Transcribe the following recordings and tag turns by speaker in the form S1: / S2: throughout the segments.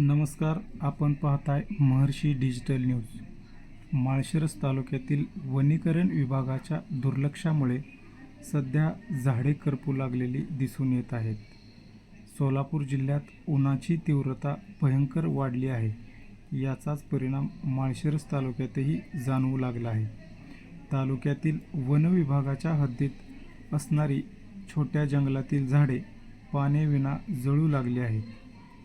S1: नमस्कार आपण पाहताय महर्षी डिजिटल न्यूज. माळशिरस तालुक्यातील वनीकरण विभागाच्या दुर्लक्षामुळे सध्या झाडे करपू लागलेली दिसून येत आहेत. सोलापूर जिल्ह्यात उन्हाची तीव्रता भयंकर वाढली आहे. याचाच परिणाम माळशिरस तालुक्यातही जाणवू लागला आहे. तालुक्यातील वन विभागाच्या हद्दीत असणारी छोट्या जंगलातील झाडे पाण्याविना जळू लागली आहेत.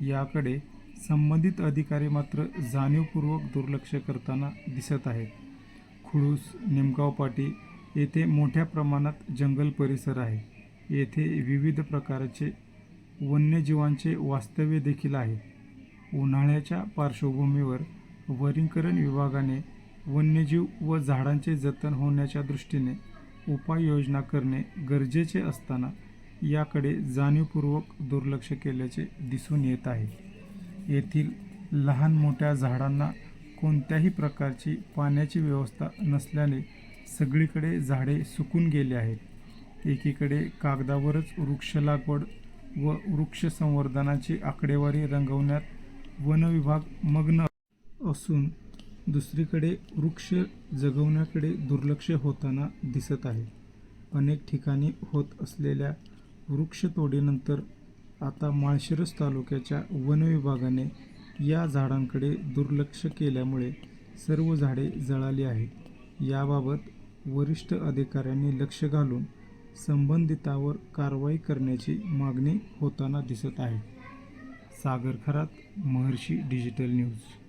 S1: याकडे संबंधित अधिकारी मात्र जाणीवपूर्वक दुर्लक्ष करताना दिसत आहेत. खुळूस निमगाव पाटी येथे मोठ्या प्रमाणात जंगल परिसर आहे. येथे विविध प्रकारचे वन्यजीवांचे वास्तव्य देखील आहे. उन्हाळ्याच्या पार्श्वभूमीवर वनीकरण विभागाने वन्यजीव व झाडांचे जतन होण्याच्या दृष्टीने उपाययोजना करणे गरजेचे असताना याकडे जाणीवपूर्वक दुर्लक्ष केल्याचे दिसून येत आहे. येथील लहान मोठ्या झाडांना कोणत्याही प्रकारची पाण्याची व्यवस्था नसल्याने सगळीकडे झाडे सुकून गेले आहेत. एकीकडे कागदावरच वृक्ष लागवड व वृक्ष संवर्धनाची आकडेवारी रंगवण्यात वनविभाग मग्न असून दुसरीकडे वृक्ष जगवण्याकडे दुर्लक्ष होताना दिसत आहे. अनेक ठिकाणी होत असलेल्या वृक्षतोडीनंतर आता माळशिरस तालुक्याच्या वन विभागाने या झाडांकडे दुर्लक्ष केल्यामुळे सर्व झाडे जळाली आहेत. याबाबत वरिष्ठ अधिकाऱ्यांनी लक्ष घालून संबंधितावर कारवाई करण्याची मागणी होताना दिसत आहे. Sagar Kharat Maharshi digital news.